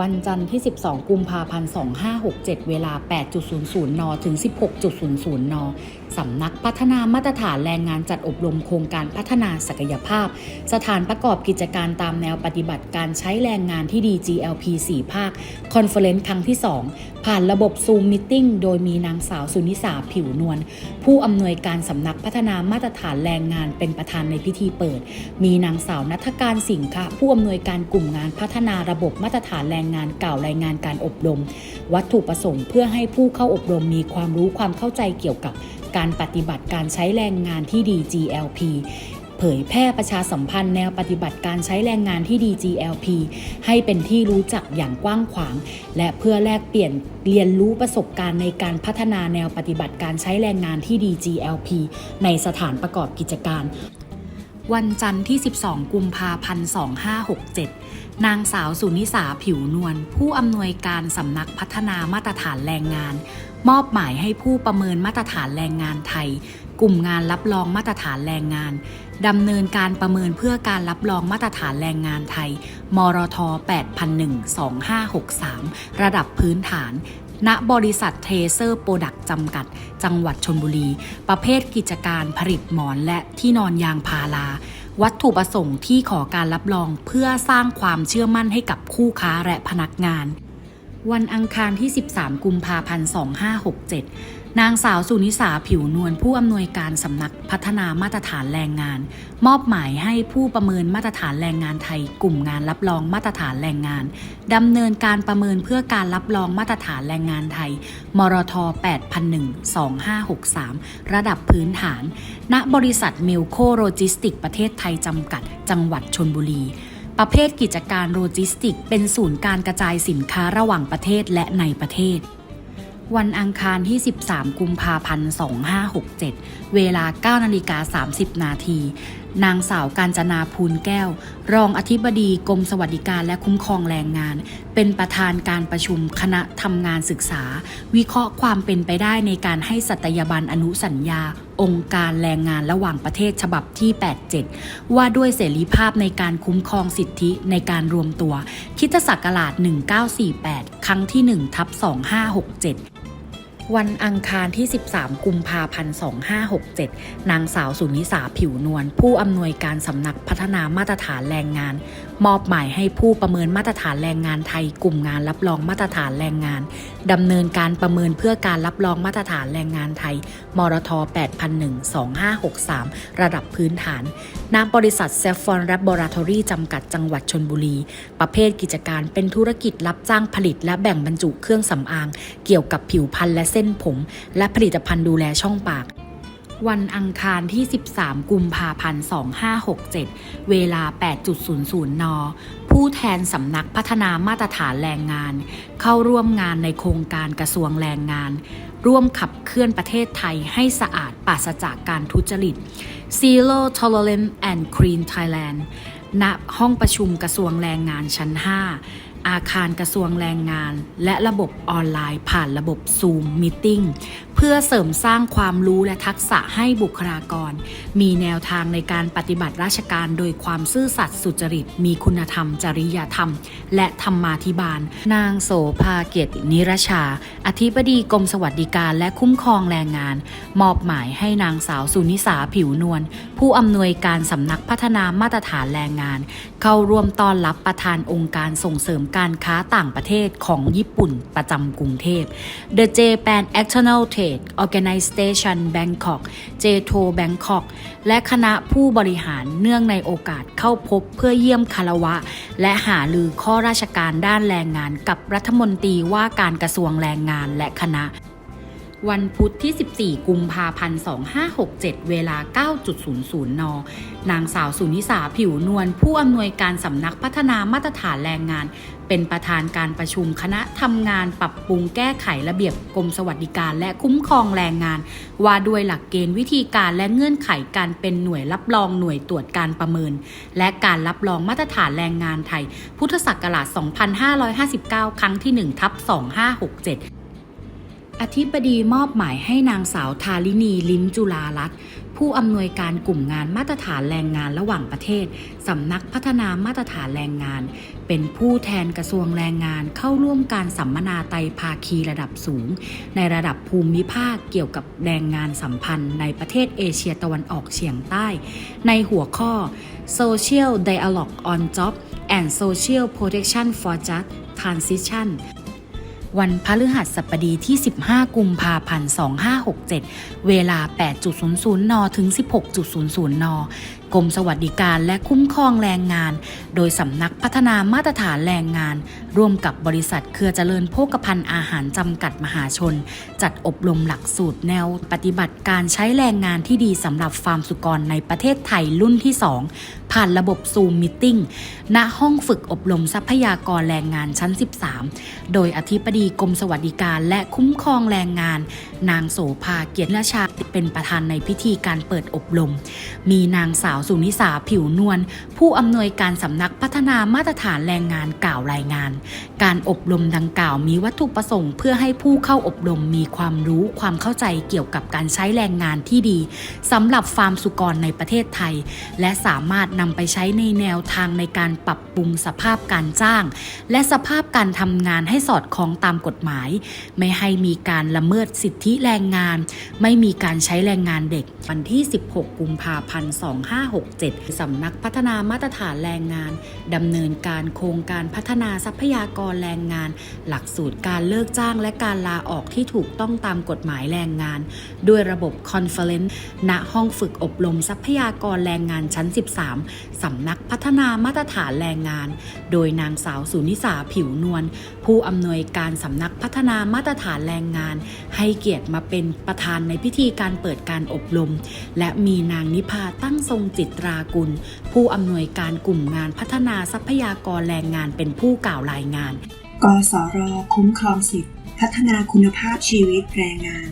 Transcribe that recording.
วันจันทร์ที่ 12 กุมภาพันธ์ 2567 เวลา 8.00 น ถึง 16.00 น สำนักพัฒนามาตรฐานแรงงานจัดอบรมโครงการพัฒนาศักยภาพ สถานประกอบกิจการตามแนวปฏิบัติการใช้แรงงานที่ดี GLP 4 ภาค คอนเฟอเรนซ์ครั้งที่ 2 ผ่านระบบ Zoom Meeting โดยมีนางสาวสุนิสาผิวนวลผู้อำนวยการสำนักพัฒนามาตรฐานแรงงานเป็นประธานในพิธีเปิด มีนางสาวนัทการสิงคะผู้อำนวยการกลุ่มงานพัฒนาระบบมาตรฐานแรงงานกล่าวรายงานการอบรม วัตถุประสงค์เพื่อให้ผู้เข้าอบรมมีความรู้ความเข้าใจเกี่ยวกับการการปฏิบัติการใช้แรงงานที่ดี GLP เผยแพร่ประชาสัมพันธ์แนวปฏิบัติการใช้แรงงานที่ดี GLP ให้เป็นที่รู้จักอย่างกว้างขวาง และเพื่อแลกเปลี่ยนเรียนรู้ประสบการณ์ในการพัฒนาแนวปฏิบัติการใช้แรงงานที่ดี GLP ในสถานประกอบกิจการ วันจันทร์ที่ 12 กุมภาพันธ์ 2567 นางสาวสุนิสาผิวนวลผู้อำนวยการสำนักพัฒนามาตรฐานแรงงาน มอบหมายให้ผู้ประเมินมาตรฐานแรงงานไทย กลุ่มงานรับรองมาตรฐานแรงงานดำเนินการประเมินเพื่อการรับรองมาตรฐานแรงงานไทย มรท 8001-2563 ระดับพื้นฐาน ณ บริษัทเทเซอร์โปรดักต์จำกัด จังหวัดชนบุรี ประเภทกิจการผลิตหมอนและที่นอนยางพาราวัตถุประสงค์ที่ขอการรับรองเพื่อสร้างความเชื่อมั่นให้กับคู่ค้าและพนักงาน วันอังคารที่ 13 กุมภาพันธ์ 2567 นางสาวสุนิสาผิวนวลผู้อำนวยการสำนักพัฒนามาตรฐานแรงงาน มอบหมายให้ผู้ประเมินมาตรฐานแรงงานไทย กลุ่มงานรับรองมาตรฐานแรงงานดำเนินการประเมินเพื่อการรับรองมาตรฐานแรงงานไทย มรท 8001-2563 ระดับพื้นฐาน ณบริษัทมิลโคโลจิสติกประเทศไทยจำกัด จังหวัดชนบุรี ประเภทกิจการโลจิสติก เป็นศูนย์การกระจายสินค้าระหว่างประเทศและในประเทศ วันอังคารที่ 13 กุมภาพันธ์ 2567 เวลา 9 นาฬิกา 30 นาที นางสาวการจนาภูลแก้ว รองอธิบดีกรมสวัสดิการและคุ้มครองแรงงาน เป็นประธานการประชุมคณะทำงานศึกษา วิเคราะห์ความเป็นไปได้ในการให้สัตยาบันอนุสัญญา องค์การแรงงานระหว่างประเทศฉบับที่ 87 ว่าด้วยเสรีภาพในการคุ้มครองสิทธิในการรวมตัวคริดศักราช1948 ครั้งที่1ทับ2567 วันอังคารที่ 13 กุมภาพันธ์ 2567 นางสาวสุนิสาผิวนวลผู้อำนวยการสำนักพัฒนามาตรฐานแรงงาน มอบหมายให้ผู้ประเมินมาตรฐานแรงงานไทยกลุ่มงานรับรองมาตรฐานแรงงานดำเนินการประเมินเพื่อการรับรองมาตรฐานแรงงานไทย มรท 8001-2563 ระดับพื้นฐานณบริษัทเซฟฟอนแลบอราทอรี่จำกัดจังหวัดชนบุรี ประเภทกิจการเป็นธุรกิจรับจ้างผลิตและแบ่งบรรจุเครื่องสำอาง เกี่ยวกับผิวพรรณและเส้นผม และผลิตภัณฑ์ดูแลช่องปาก วันอังคารที่ 13 กุมภาพันธ์ 2567 เวลา 8.00 น ผู้แทนสำนักพัฒนามาตรฐานแรงงาน เข้าร่วมงานในโครงการกระทรวงแรงงาน ร่วมขับเคลื่อนประเทศไทยให้สะอาดปราศจากการทุจริต Zero Tolerance and Clean Thailand ณห้องประชุมกระทรวงแรงงานชั้น 5 อาคารกระทรวงแรงงาน และระบบออนไลน์ผ่านระบบ Zoom Meeting พื่อเสริมสร้างความรู้และทักษะให้บุคลากร มีแนวทางในการปฏิบัติราชการโดยความซื่อสัตย์สุจริต มีคุณธรรม จริยธรรม และธรรมาธิบาล นางโสภาเกียรตินิรชา อธิบดีกรมสวัสดิการและคุ้มครองแรงงาน มอบหมายให้นางสาวสุนิสาผิวนวลผู้อำนวยการสำนักพัฒนามาตรฐานแรงงาน เข้าร่วมต้อนรับประธานองค์การส่งเสริมการค้าต่างประเทศของญี่ปุ่นประจำกรุงเทพ The Japan External Trade Organization Bangkok J2 Bangkok และคณะผู้บริหารเนื่องในโอกาสเข้าพบเพื่อเยี่ยมคารวะ และหาลือข้อราชการด้านแรงงานกับรัฐมนตรีว่าการกระทรวงแรงงานและคณะ วันพุธที่ 14 กุมภาพันธ์ 2567 เวลา 9.00 น นางสาวสุนิสาผิวนวลผู้อำนวยการสำนักพัฒนามาตรฐานแรงงาน เป็นประธานการประชุมคณะทำงานปรับปรุงแก้ไขระเบียบกรมสวัสดิการและคุ้มครองแรงงาน ว่าด้วยหลักเกณฑ์วิธีการและเงื่อนไขการเป็นหน่วยรับรองหน่วยตรวจการประเมิน และการรับรองมาตรฐานแรงงานไทย พุทธศักราช 2559 ครั้งที่1ทับ2567 อธิบดีมอบหมายให้นางสาวทาลินีลิ้มจุลาลัตน์ผู้อำนวยการกลุ่มงานมาตรฐานแรงงานระหว่างประเทศสำนักพัฒนามาตรฐานแรงงาน เป็นผู้แทนกระทรวงแรงงานเข้าร่วมการสัมมนาไตภาคีระดับสูง ในระดับภูมิภาคเกี่ยวกับแรงงานสัมพันธ์ในประเทศเอเชียตะวันออกเฉียงใต้ ในหัวข้อ Social Dialogue on Job and Social Protection for Just Transition วันพฤหัสบดีที่ 15 กุมภาพันธ์ 2567 เวลา 8.00 น ถึง 16.00 น กรมสวัสดิการและคุ้มครองแรงงาน โดยสำนักพัฒนามาตรฐานแรงงาน ร่วมกับบริษัทเครือเจริญโภคภัณฑ์อาหารจำกัดมหาชน จัดอบรมหลักสูตรแนว ปฏิบัติการใช้แรงงานที่ดีสำหรับฟาร์มสุกรในประเทศไทยรุ่นที่ 2 ผ่านระบบซูมมิทติ้งณห้องฝึกอบรมทรัพยากรแรงงานชั้น 13 โดยอธิบดีกรมสวัสดิการและคุ้มครองแรงงาน นางโสภาเกียรติราชาเป็นประธานในพิธีการเปิดอบรม มีนางสาวสุนิสาผิวนวลผู้อำนวยการสำนักพัฒนามาตรฐานแรงงานกล่าวรายงาน การอบรมดังกล่าวมีวัตถุประสงค์ เพื่อให้ผู้เข้าอบรมมีความรู้ความเข้าใจเกี่ยวกับการใช้แรงงานที่ดีสำหรับฟาร์มสุกรในประเทศไทย และสามารถนำไปใช้ในแนวทางในการปรับปรุงสภาพการจ้าง และสภาพการทำงานให้สอดคล้องตามกฎหมาย ไม่ให้มีการละเมิดสิทธิแรงงาน ไม่มีการใช้แรงงานเด็กวันที่ 16 กุมภาพันธ์ 25 2567 สำนักพัฒนามาตรฐานแรงงาน ดำเนินการโครงการพัฒนาทรัพยากรแรงงาน หลักสูตรการเลิกจ้างและการลาออกที่ถูกต้องตามกฎหมายแรงงาน ด้วยระบบคอนเฟอเรนซ์ณห้องฝึกอบรมทรัพยากรแรงงานชั้น 13 สำนักพัฒนามาตรฐานแรงงาน โดยนางสาวสุนิสาผิวนวลผู้อำนวยการสำนักพัฒนามาตรฐานแรงงาน ให้เกียรติมาเป็นประธานในพิธีการเปิดการอบรม และมีนางนิพาตั้งทรงจิตรากุล ผู้อำนวยการกลุ่มงานพัฒนาทรัพยากรแรงงานเป็นผู้กล่าวรายงาน กสรคุ้มครองสิทธิพัฒนาคุณภาพชีวิตแรงงาน